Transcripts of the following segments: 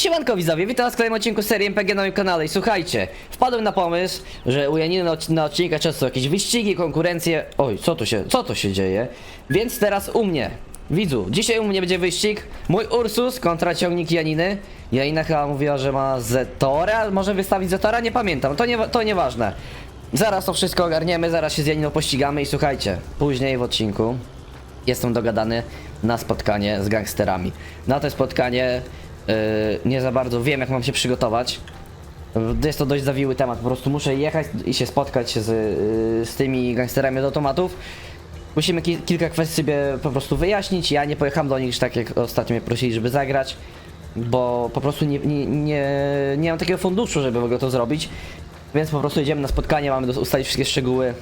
Siemanko widzowie, witam was w kolejnym odcinku serii MPG na moim kanale. I słuchajcie, wpadłem na pomysł, że u Janiny na, na odcinkach często jakieś wyścigi, konkurencje, oj, co tu się, co to się dzieje, więc teraz u mnie, widzu, dzisiaj u mnie będzie wyścig, mój Ursus kontra ciągnik Janiny, Janina chyba mówiła, że ma Zetora, może wystawić Zetora, nie pamiętam, to, nie, to nieważne, zaraz to wszystko ogarniemy, zaraz się z Janiną pościgamy i słuchajcie, później w odcinku jestem dogadany na spotkanie z gangsterami. Na to spotkanie nie za bardzo wiem, jak mam się przygotować. Jest to dość zawiły temat, po prostu muszę jechać i się spotkać z, yy, z tymi gangsterami od automatów. Musimy ki kilka kwestii sobie po prostu wyjaśnić. Ja nie pojechałem do nich, tak jak ostatnio mnie prosili, żeby zagrać, bo po prostu nie, nie, nie, nie mam takiego funduszu, żeby w ogóle to zrobić. Więc po prostu jedziemy na spotkanie, mamy ustalić wszystkie szczegóły.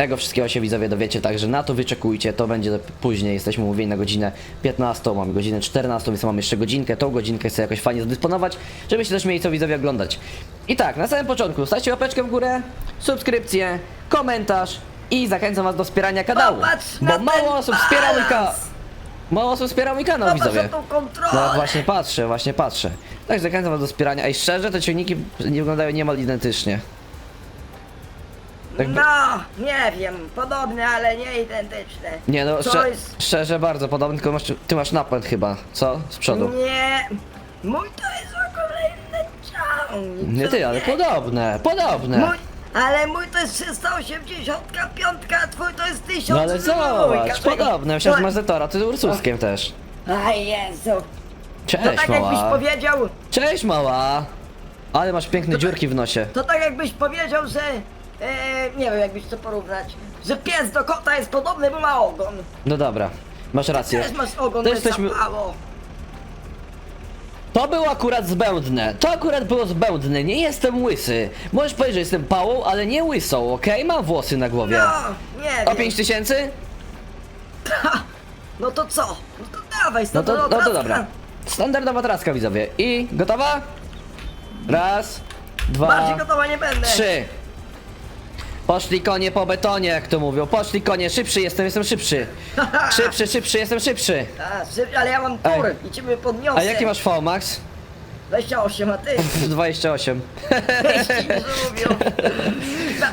Tego wszystkiego się widzowie dowiecie, także na to wyczekujcie, to będzie później, jesteśmy umówieni na godzinę 15, mamy godzinę 14, więc mamy jeszcze godzinkę, tą godzinkę chcę jakoś fajnie zdysponować, żebyście też mieli co widzowie oglądać. I tak, na samym początku stawcie łapeczkę w górę, subskrypcję, komentarz i zachęcam was do wspierania kanału, Popatrz bo mało ten osób wspiera mój kanał, balans! mało osób wspiera mój kanał Zobacz widzowie. na tą kontrolę! No właśnie patrzę, właśnie patrzę. Tak, zachęcam was do wspierania, a i szczerze te ciągniki nie wyglądają niemal identycznie. Jakby- No, nie wiem, podobne, ale nie identyczne. Nie no, szczer jest- szczerze bardzo podobny, tylko masz, ty masz napęd chyba, co? Z przodu. Nie, mój to jest w ogóle inny ciągnik. Nie ty, ale podobne, podobne. Mój, ale mój to jest 385, a twój to jest 1000. No ale zobacz, podobne, myślałem, że masz Zetora, ty Ursuskiem też. A Jezu, to Cześć tak jakbyś mała. powiedział, Cześć mała. Ale masz piękne dziurki w nosie. to tak jakbyś powiedział, że, e, nie wiem jakbyś to porównać, że pies do kota jest podobny, bo ma ogon. No dobra, masz rację. Też masz ogon, To to jesteśmy-. To było akurat zbędne, to akurat było zbędne, nie jestem łysy. Możesz powiedzieć, że jestem pałą, ale nie łysą, okej? Mam włosy na głowie. No, nie O wiem. 5 tysięcy? No to co? No to dawaj, No to, no to dobra. Standardowa traska widzowie. I gotowa? Raz, dwa, Bardziej gotowa nie będę. trzy. Poszli konie po betonie, jak to mówią. Poszli konie, szybszy jestem, jestem szybszy. Szybszy, szybszy, jestem szybszy. A, ale ja mam Ej. i ciebie podniosę. A jaki masz V, Max? 28, a ty? 28. Wyścig mówią.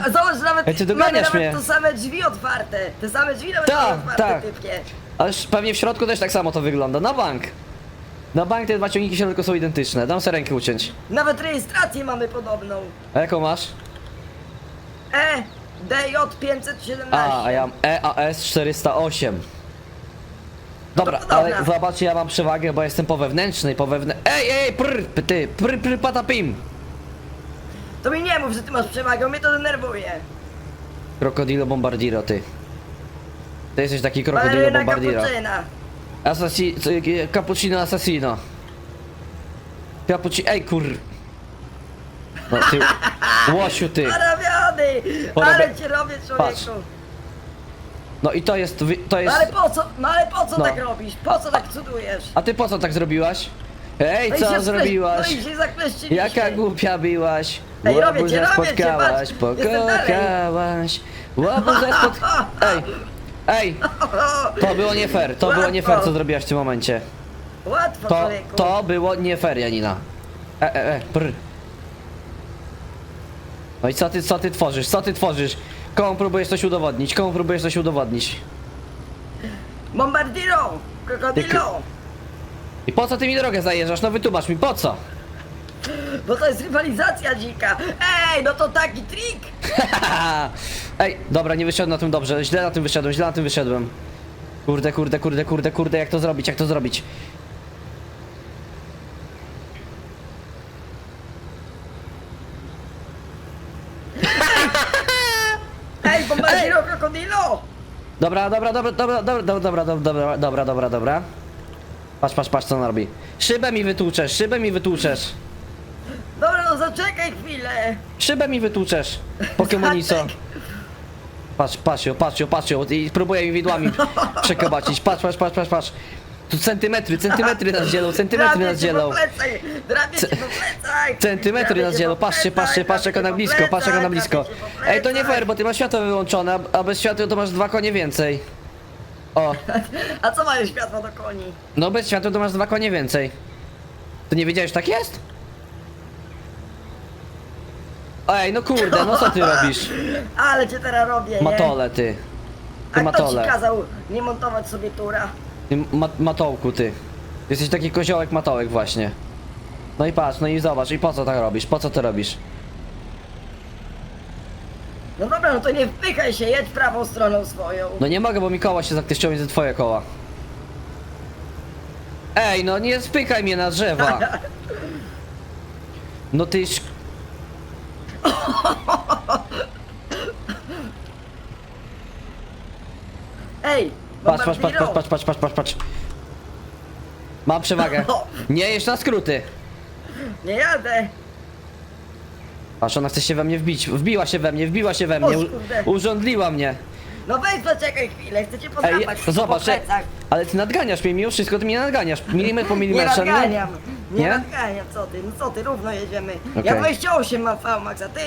Zobacz, nawet ty mamy doganiasz nawet mnie. te same drzwi otwarte. Te same drzwi nawet Tak, są otwarte, tak. typie. Ależ pewnie w środku też tak samo to wygląda. Na bank. Na bank te dwa ciągniki w środku są identyczne. Dam sobie rękę uciąć. Nawet rejestrację mamy podobną. A jaką masz? E, DJ 517. A, a ja mam EAS 408. Dobra, No to ale zobaczcie, ja mam przewagę, bo jestem po wewnętrznej, po wewnę... Ej, ej, prr, p- ty, prr, prr, patapim! To mi nie mów, że ty masz przewagę, mnie to denerwuje. Krokodilo Bombardiro, ty. Ty jesteś taki krokodilo Bombardiro. cappuccina. Asasi... co- e, Cappuccino Assassino. Cappuccino... Ej, kur... No ty... Łosiu, ty. Porobiony! Porobia- Ale cię robię, człowieku. No i to jest... wy- to No jest... ale po co, no ale po co No. tak robisz? Po co tak cudujesz? A ty po co tak zrobiłaś? Ej, No i co skle- zrobiłaś? No i się zakleściliśmy. Jaka głupia byłaś, Ej, robię łobuza cię, robię cię, spotkałaś, patrz, jestem dalej. pokochałaś, łobuza spot... Ej, ej, to było nie fair, to było nie fair, co zrobiłaś w tym momencie. Łatwo, To, człowieku. to było nie fair, Janina. E, e, e, prr. No i co ty, co ty tworzysz, co ty tworzysz? Komu próbujesz coś udowodnić, komu próbujesz coś udowodnić? Bombardiro! Krokodilo! I po co ty mi drogę zajeżdżasz? No wytłumacz mi, po co? Bo to jest rywalizacja dzika! Ej, no to taki trik! Ej, dobra, nie wyszedłem na tym dobrze. Źle na tym wyszedłem, źle na tym wyszedłem. Kurde, kurde, kurde, kurde, kurde, jak to zrobić, jak to zrobić? Ej, bombardiro, krokodilo! Dobra, dobra, dobra, dobra, dobra, dobra, dobra, dobra, dobra, dobra, dobra. Patrz, patrz, patrz, co on robi. Szybę mi wytłuczesz, szybę mi wytłuczesz. Dobra, no zaczekaj chwilę! Szybę mi wytłuczesz, Pokemonico. Zaczek- Patrz, patrz ją, patrz ją, patrz ją i próbuję mi widłami przekobacić. Patrz, patrz, patrz, patrz, patrz. Tu centymetry, centymetry nas dzielą, centymetry nas dzielą. po plecach! Centymetry nas dzielą, patrzcie, patrzcie, patrzcie jak drapię ona cię po blisko, patrzcie jak ona plecach, blisko. Ej, to nie fair, bo ty masz światło wyłączone, a bez światła to masz dwa konie więcej. O, A co mają światło do koni? no bez światła to masz dwa konie więcej. To nie wiedziałeś, tak jest? Ej, no kurde, no co ty robisz? Ale cię teraz robię, nie? Matole, ty. Ty A kto ci matole. kazał nie montować sobie tura? Ty ma matołku, ty. Jesteś taki koziołek matołek właśnie. No i patrz, no i zobacz, i po co tak robisz? Po co to robisz? No dobra, no to nie wpychaj się, jedź prawą stroną swoją. No nie mogę, bo mi koła się zaktyszczą między twoje koła. Ej, no nie spykaj mnie na drzewa. No ty... Patrz, patrz, patrz, Bombardiro. patrz, patrz, patrz, patrz, patrz. Mam przewagę. Nie jesz na skróty. Nie jadę. Patrz, ona chce się we mnie wbić. Wbiła się we mnie, wbiła się we mnie. O, U urządliła mnie. No weź poczekaj chwilę, chcę cię Ej, podrapać po zobacz, plecach. ale ty nadganiasz mnie mimo wszystko, ty mnie nadganiasz. Milimetr po Nie milimetrze. no. nadganiam, nie, Nie? nadganiam, co ty, no co ty, równo jedziemy. Okej. Ja 28 mam VMAX, a ty?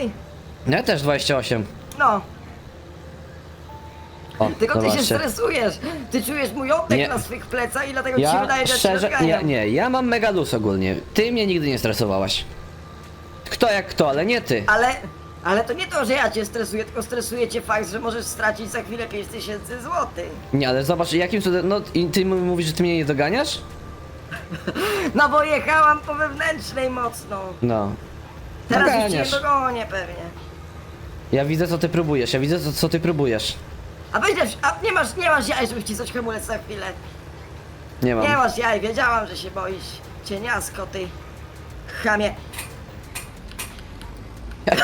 Ja też 28. No, O, tylko ty się zobaczcie. stresujesz. Ty czujesz mój oddech Nie. na swych plecach i dlatego ci się Ja wydaje, że szczerze, cię nie, nie, ja mam mega luz ogólnie. Ty mnie nigdy nie stresowałaś. Kto jak kto, ale nie ty. Ale, ale to nie to, że ja cię stresuję, tylko stresuje cię fakt, że możesz stracić za chwilę 5000 złotych. Nie, ale zobacz, jakim cudem, no i ty m- mówisz, że ty mnie nie doganiasz? No bo jechałam po wewnętrznej mocno. No. Teraz już cię Doganiasz. nie dogonię pewnie. Ja widzę co ty próbujesz, ja widzę co, co ty próbujesz. A weź, a nie masz, nie masz jaj, żeby wcisnąć hamulec za chwilę. Nie mam. Nie masz jaj, wiedziałam, że się boisz. Cieniasko, ty. Chamie.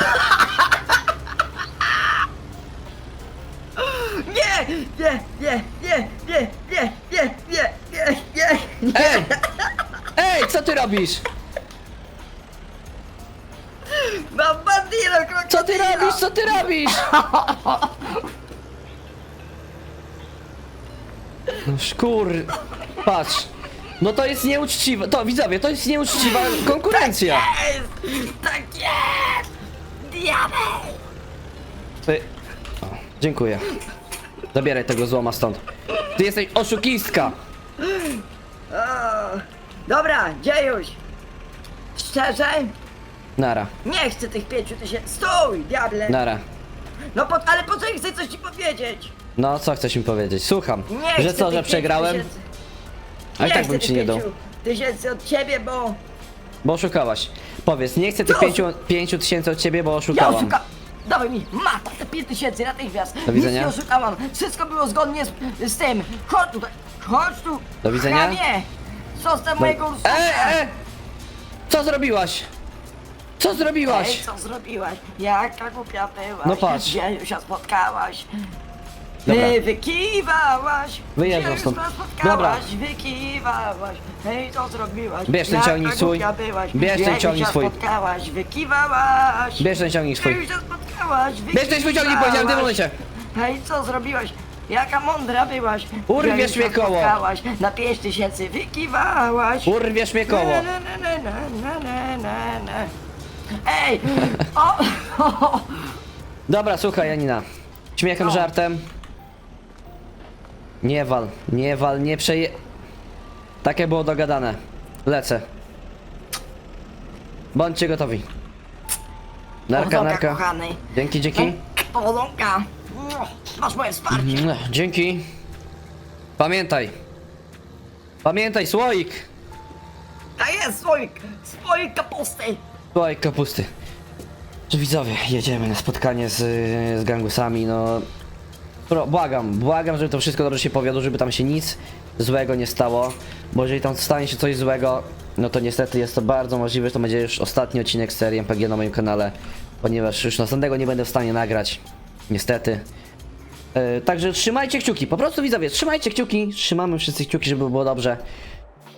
Nie, nie, nie, nie, nie, nie, nie, nie, nie, nie. Ej! Ej, co ty robisz? Mam bandiro, krokodilo. Co ty robisz? Co ty robisz? No szkur... Patrz. No to jest nieuczciwe, to widzowie, to jest nieuczciwa konkurencja. Jest, tak jest! Diabeł! Ty... O, dziękuję. Zabieraj tego złoma stąd. Ty jesteś oszukistka. O, dobra, dziejuś. Szczerze? Nara, Nie chcę tych pięciu tysięcy. Stój, diable! nara. No po, ale po co ja chcę coś ci powiedzieć? No, co chcesz mi powiedzieć? Słucham. Nie że chcę co, tych że pięciu przegrałem? tysięcy. A i tak chcę bym ci nie dał. pięciu Tysięcy od ciebie, bo Bo oszukałaś. Powiedz, nie chcę tych No, pięciu, pięciu tysięcy od ciebie, bo ja oszukałam. oszuka... Dawaj mi, mata, te pięć tysięcy natychmiast. Do widzenia. Nic nie oszukałam. Wszystko było zgodnie z, z tym. Chodź tutaj, chodź tu. Do widzenia. Nie, zostaw mojego Ursusa. E, e! Co zrobiłaś? Co Ej, zrobiłaś? co zrobiłaś? Jaka głupia byłaś? No patrz. Gdzie się spotkałaś? Dobra. Ty wykiwałaś! Wyjeżdżam stąd. się spotkałaś? Dobra. Wykiwałaś! Hej, co zrobiłaś? Bierz ten Jaka ciągnik swój. głupia Byłaś? Bierz ten Gdzie ciągnik się swój. spotkałaś? Wykiwałaś! Bierz ten ciągnik swój. Się spotkałaś? Bierz ten swój ciągnik, powiedziałem w tym momencie. Hej, co zrobiłaś? Jaka mądra byłaś! Urwiesz się mnie koło. spotkałaś? Na pięć tysięcy wykiwałaś! Urwiesz mnie koło. Na, na, na, na, na, na, na. Ej! O! Dobra, słuchaj Janina. Śmiechem, No. żartem. Nie wal, nie wal, nie przeje... Takie było dogadane. Lecę. Bądźcie gotowi. Narka, Powodzonka, narka. kochany. Dzięki, dzięki. Powodzonka! Masz moje wsparcie! Mm, Dzięki. Pamiętaj. Pamiętaj, słoik. To jest słoik! Słoik kapusty! Słoik kapusty. Czy widzowie, jedziemy na spotkanie z, z gangusami, no... Pro, błagam, błagam, żeby to wszystko dobrze się powiodło, żeby tam się nic złego nie stało, bo jeżeli tam stanie się coś złego, no to niestety jest to bardzo możliwe, że to będzie już ostatni odcinek serii MPG na moim kanale, ponieważ już następnego nie będę w stanie nagrać, niestety. E, także trzymajcie kciuki, po prostu widzowie, trzymajcie kciuki, trzymamy wszyscy kciuki, żeby było dobrze.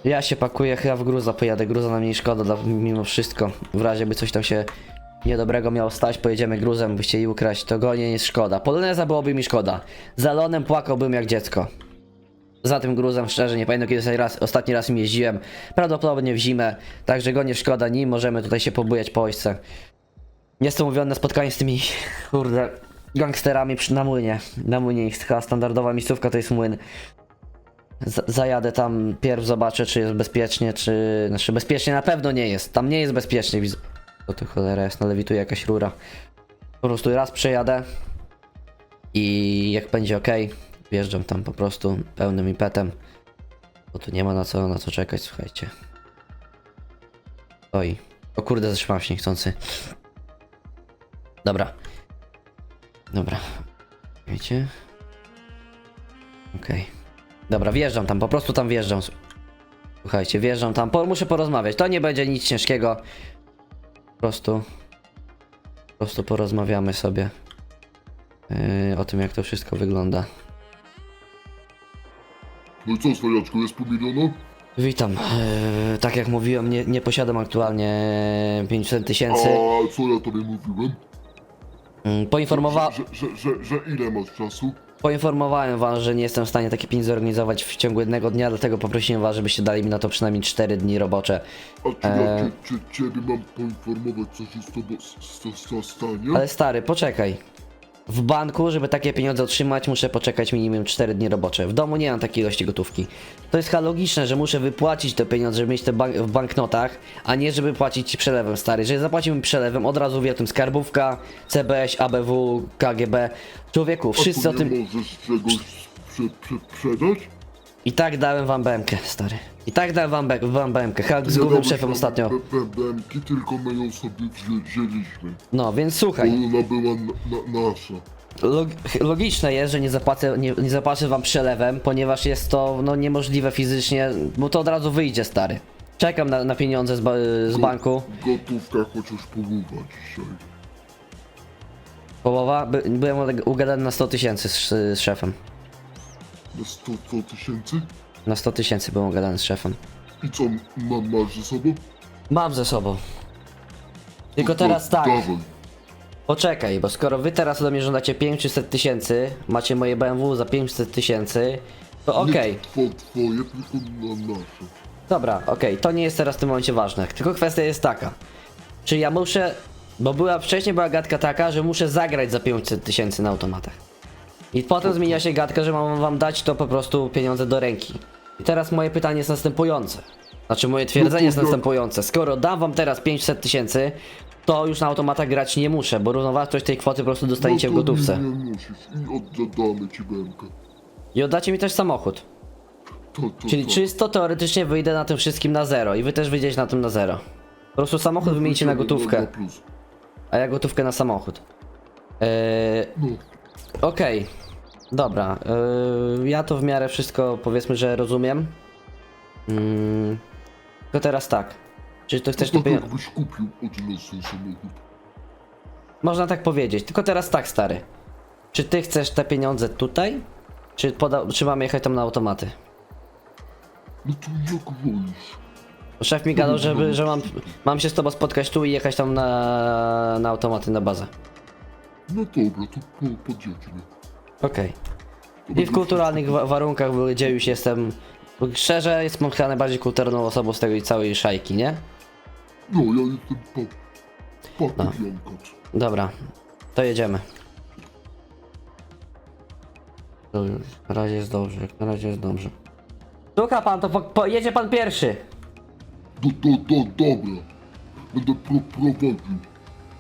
Ja się pakuję, chyba w gruza pojadę, gruza nam nie szkoda, dla, mimo wszystko. W razie by coś tam się niedobrego miało stać, pojedziemy gruzem, by chcieli ukraść, to go nie jest szkoda. Poloneza byłoby mi szkoda. Za lonem płakałbym jak dziecko. Za tym gruzem szczerze nie pamiętam kiedy raz, ostatni raz im jeździłem. Prawdopodobnie w zimę, także go nie szkoda, nim możemy tutaj się pobujać po ojce. Jestem umówiony na spotkanie z tymi, kurde, gangsterami przy, na młynie. Na młynie ich chyba standardowa miejscówka to jest młyn. Z zajadę tam pierw, zobaczę czy jest bezpiecznie, czy... Znaczy bezpiecznie na pewno nie jest, tam nie jest bezpiecznie. Wiz... To cholera jest, lewituje jakaś rura. Po prostu raz przejadę i jak będzie ok, wjeżdżam tam po prostu pełnym impetem. Bo tu nie ma na co, na co czekać, słuchajcie. Oj. O kurde, zatrzymałem się niechcący. Dobra. Dobra. Wiecie? Okej. Dobra, wjeżdżam tam, po prostu tam wjeżdżam. Słuchajcie, wjeżdżam tam, po, muszę porozmawiać. To nie będzie nic ciężkiego. Po prostu. Po prostu porozmawiamy sobie. Yy, o tym, jak to wszystko wygląda. No i co, jest pół miliona? Witam. Yy, tak jak mówiłem, nie, nie posiadam aktualnie 500 tysięcy. A co ja tobie mówiłem? Yy, Poinformowa Że, że, że, że ile masz czasu? Poinformowałem was, że nie jestem w stanie takie pieniądze zorganizować w ciągu jednego dnia, dlatego poprosiłem was, żebyście dali mi na to przynajmniej 4 dni robocze. A czy ja czy, czy, ciebie mam poinformować, co się z tobą stanie? Ale stary, poczekaj. W banku, żeby takie pieniądze otrzymać, muszę poczekać minimum 4 dni robocze. W domu nie mam takiej ilości gotówki. To jest chyba logiczne, że muszę wypłacić te pieniądze, żeby mieć te bank w banknotach, a nie żeby płacić ci przelewem, stary. Jeżeli zapłacimy przelewem, od razu wie o tym skarbówka, CBŚ, ABW, KGB. Człowieku, wszyscy o tym... możesz czegoś prze, prze, sprzedać? I tak dałem wam BMkę, stary. I tak dałem wam, be- wam BMkę. Chyba z głównym szefem ostatnio. Bębenki, tylko my ją sobie wzię, wzięliśmy. No, więc Bo słuchaj. ona była na, na, nasza. Log logiczne jest, że nie zapłacę, nie, nie zapłacę wam przelewem, ponieważ jest to no, niemożliwe fizycznie, bo to od razu wyjdzie, stary. Czekam na, na pieniądze z, ba z banku. Gotówka chociaż połowa dzisiaj. Połowa, by, byłem ugadany na 100 tysięcy z, z szefem. Na 100 100 tysięcy? Na 100 tysięcy byłem z szefem. I co, ma, masz ze sobą? Mam ze sobą. Tylko No to teraz tak, Dawaj. poczekaj, bo skoro wy teraz ode mnie żądacie 500 tysięcy, macie moje BMW za 500 tysięcy, to okej. Nie two, twoje, tylko na nasze. Dobra, okej, to nie jest teraz w tym momencie ważne. Tylko kwestia jest taka. Czy ja muszę. Bo była wcześniej była gadka taka, że muszę zagrać za 500 tysięcy na automatach. I potem zmienia się gadka, że mam wam dać to po prostu pieniądze do ręki. I teraz moje pytanie jest następujące. Znaczy moje twierdzenie jest No to jak? następujące. Skoro dam wam teraz 500 tysięcy, to już na automatach grać nie muszę, bo równowartość tej kwoty po prostu dostaniecie w no gotówce. Nie, musisz i oddamy ci bękę. I oddacie mi też samochód. To, to, Czyli to. czysto teoretycznie wyjdę na tym wszystkim na zero i wy też wyjdziecie na tym na zero. Po prostu samochód wymienicie na gotówkę, plus. a ja gotówkę na samochód. Eee, No, Okej, dobra. Eee, ja to w miarę wszystko powiedzmy, że rozumiem. Mm, tylko teraz tak. Czy to chcesz to te tak pieniądze? jakbyś kupił od nas ten samochód. Można tak powiedzieć. Tylko teraz tak, stary. Czy ty chcesz te pieniądze tutaj? Czy, poda- czy mam jechać tam na automaty? No to jak wolisz. Szef mi gadał, żeby, że mam, mam się z tobą spotkać tu i jechać tam na, na automaty na bazę. No dobra, to po. Okej. I w kulturalnych wa- warunkach, gdzie już jestem. Szczerze, jestem chyba najbardziej kulturalną osobą z tej całej szajki, nie? No, ja jestem pa, No. Papi Jankat. Dobra, to jedziemy. To już, Na razie jest dobrze, jak na razie jest dobrze. Słucha pan, to po, po, jedzie pan pierwszy. Do, do, do, dobra. Będę pro, prowadził.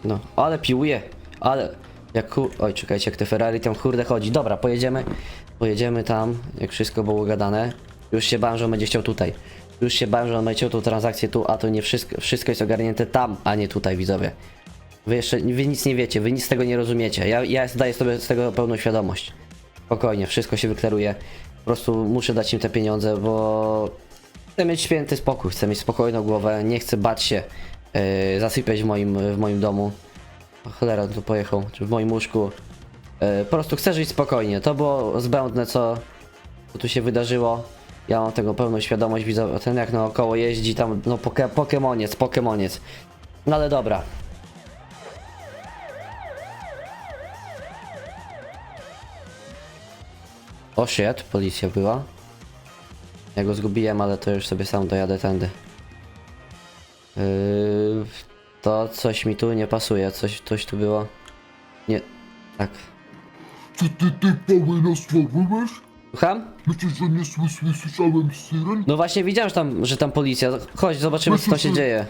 No, ale piłuje, ale jak. Oj, czekajcie, jak te Ferrari tam kurde chodzi. Dobra, pojedziemy, pojedziemy tam, jak wszystko było gadane. Już się bałem, że on będzie chciał tutaj. Już się bałem, że on będzie chciał tą transakcję tu, a to nie wszystko, wszystko jest ogarnięte tam, a nie tutaj, widzowie. Wy jeszcze, wy nic nie wiecie, wy nic z tego nie rozumiecie. Ja, ja sobie z tego pełną świadomość. Spokojnie, wszystko się wyklaruje. Po prostu muszę dać im te pieniądze, bo chcę mieć święty spokój, chcę mieć spokojną głowę, nie chcę bać się yy, zasypiać w moim, w moim domu. O cholera, tu pojechał, czy w moim łóżku. Yy, po prostu chcę żyć spokojnie. To było zbędne, co, co tu się wydarzyło. Ja mam tego pełną świadomość, widzę ten jak naokoło jeździ tam, no poke, pokemoniec, pokemoniec. No ale dobra. O shit, policja była. Ja go zgubiłem, ale to już sobie sam dojadę tędy. Yy, to coś mi tu nie pasuje, coś, coś tu było. Nie, tak. Czy ty, ty pały nas słowujesz? Słucham? Myślisz, że nie słys- nie słyszałem syren? No właśnie widziałem, że tam, że tam policja. Chodź, zobaczymy co tam się dzieje.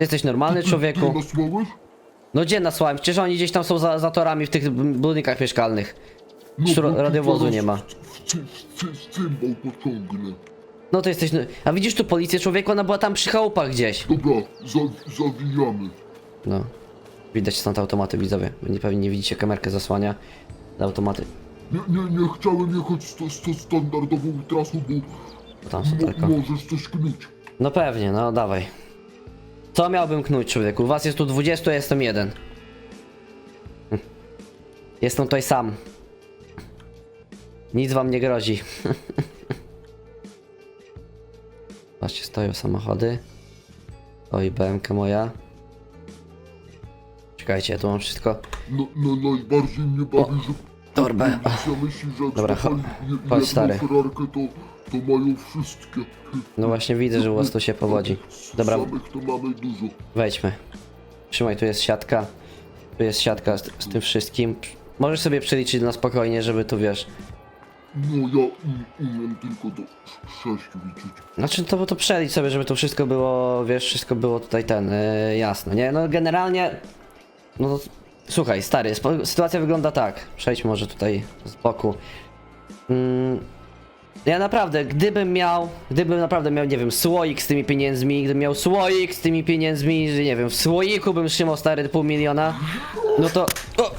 Jesteś normalny człowieku? Ty nasłałeś? No gdzie nasłałem? Przecież oni gdzieś tam są za, za torami w tych budynkach mieszkalnych. Szro- bo ty radiowozu nie ma. W, w, w, cy- w cymbał pociągnę. No to jesteś... no- A widzisz tu policję człowieku? Ona była tam przy chałupach gdzieś. Dobra, za, zawijamy. No. Widać stąd automaty widzowie. Wy nie- pewnie nie widzicie, kamerkę zasłania. Automaty. Nie, nie, nie chciałem jechać z, z, z standardową trasą, bo tam są mo, tylko. możesz coś knuć. No pewnie, no dawaj. Co miałbym knuć człowieku? Was jest tu 20, ja jestem jeden. Hm. Jestem tutaj sam. Nic wam nie grozi. Patrzcie, stoją samochody. Oj, BMK moja. Czekajcie, ja tu mam wszystko. No, no najbardziej mnie bawi, że torbę. myśli, że Dobra, cho- chodź, stary. Ferrarkę, to, to mają wszystkie. No właśnie widzę, że u was tu się powodzi. Dobra, Samych to mamy dużo. wejdźmy. Trzymaj, tu jest siatka. Tu jest siatka z, z tym wszystkim. Możesz sobie przeliczyć na spokojnie, żeby tu wiesz. No ja um, umiem tylko do sz- sześciu liczyć. Znaczy to, to przelicz sobie, żeby to wszystko było, wiesz, wszystko było tutaj ten, yy, jasne, nie? No generalnie, no to, słuchaj, stary, spo, sytuacja wygląda tak, przejdź może tutaj z boku. Mm, ja naprawdę, gdybym miał, gdybym naprawdę miał, nie wiem, słoik z tymi pieniędzmi, gdybym miał słoik z tymi pieniędzmi, że nie wiem, w słoiku bym trzymał stary pół miliona, no to, o,